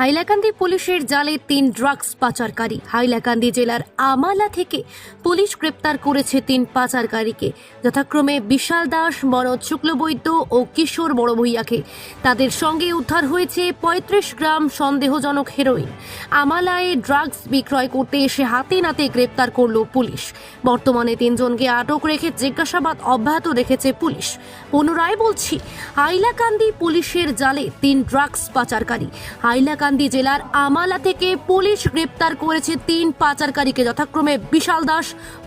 হাইলাকান্দি পুলিশের জালে তিন ড্রাগস পাচারকারী। হাইলাকান্দি জেলার আমালা থেকে পুলিশ গ্রেপ্তার করেছে তিন পাচারকারীকে। যথাক্রমে বিশাল দাস, মনোজ শুক্লবৈদ্য ও কিশোর বড়ভূইয়াকে তাদের সঙ্গে উদ্ধার হয়েছে পঁয়ত্রিশ গ্রাম সন্দেহজনক হেরোইন। আমালায় ড্রাগস বিক্রয় করতে এসে হাতে নাতে গ্রেপ্তার করল পুলিশ। বর্তমানে তিনজনকে আটক রেখে জিজ্ঞাসাবাদ অব্যাহত রেখেছে পুলিশ। পুনরায় বলছি, হাইলাকান্দি পুলিশের জালে তিন ড্রাগস পাচারকারী। হাইলাকান্দি জেলার আমালা থেকে পুলিশ গ্রেপ্তার করেছে তিন পাচারকারীকে, যথাক্রমে বিশাল দাস,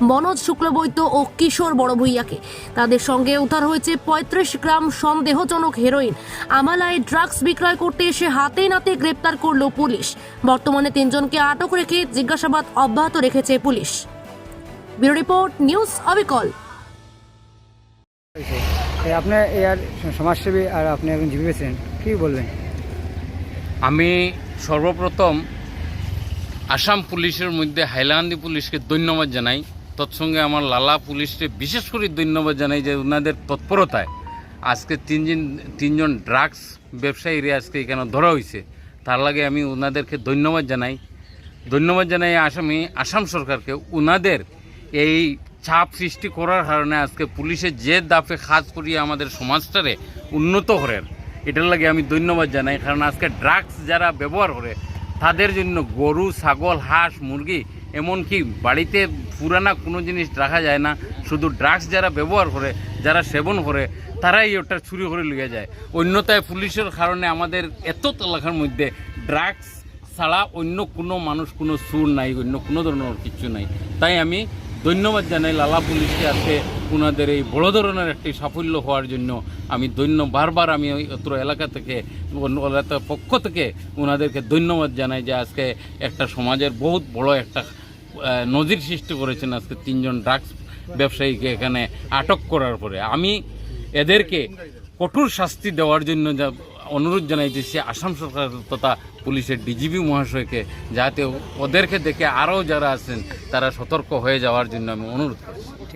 মনোজ শুক্লবৈদ্য ও কিশোর বড়ভূইয়াকে। তাদের সঙ্গে উদ্ধার হয়েছে পঁয়ত্রিশ গ্রাম সন্দেহজনক হেরোইন। আমালায় ড্রাগস বিক্রয় করতে এসে হাতে নাতে গ্রেপ্তার করল পুলিশ। বর্তমানে তিনজনকে আটক রেখে জিজ্ঞাসাবাদ অব্যাহত রেখেছে পুলিশ। ব্যুরো রিপোর্ট, নিউজ অবিকল। আপনি এ আর সমাজসেবী আর আপনি একজন জীবী কী বলবেন? আমি সর্বপ্রথম আসাম পুলিশের মধ্যে হাইলাকান্দি পুলিশকে ধন্যবাদ জানাই। তৎসঙ্গে আমার লালা পুলিশকে বিশেষ করে ধন্যবাদ জানাই যে ওনাদের তৎপরতায় আজকে তিনজন তিনজন ড্রাগস ব্যবসায়ীরা আজকে এখানে ধরা হয়েছে। তার লাগে আমি ওনাদেরকে ধন্যবাদ জানাই। ধন্যবাদ জানাই আসামি, আসাম সরকারকে ওনাদের এই চাপ সৃষ্টি করার কারণে আজকে পুলিশের যে দাপে কাজ করিয়ে আমাদের সমাজটারে উন্নত করেন। এটার লাগে আমি ধন্যবাদ জানাই, কারণ আজকে ড্রাগস যারা ব্যবহার করে, তাদের জন্য গরু, ছাগল, হাঁস, মুরগি, এমনকি বাড়িতে পুরানা কোনো জিনিস রাখা যায় না, শুধু ড্রাগস যারা ব্যবহার করে, যারা সেবন করে, তারাই ওটা চুরি করে লিয়ে যায়। অন্যতায় পুলিশের কারণে আমাদের এত এলাকার মধ্যে ড্রাগস ছাড়া অন্য কোনো মানুষ, কোনো সুর নাই, অন্য কোনো ধরনের কিছু নাই। তাই আমি ধন্যবাদ জানাই লালা পুলিশকে আজকে ওনাদের এই বড় ধরনের একটি সাফল্য হওয়ার জন্য আমি ধন্য, বারবার আমি অত্র এলাকা থেকে এলাকার পক্ষ থেকে ওনাদেরকে ধন্যবাদ জানাই যে আজকে একটা সমাজের বহুত বড় একটা নজির সৃষ্টি করেছেন আজকে তিনজন ড্রাগস ব্যবসায়ীকে এখানে আটক করার পরে। আমি এদেরকে কঠোর শাস্তি দেওয়ার জন্য যা অনুরোধ জানাইতেছি আসাম সরকার তথা পুলিশের ডিজিপি মহাশয়কে, যাতে ওদেরকে দেখে আরও যারা আছেন, তারা সতর্ক হয়ে যাওয়ার জন্য আমি অনুরোধ করছি।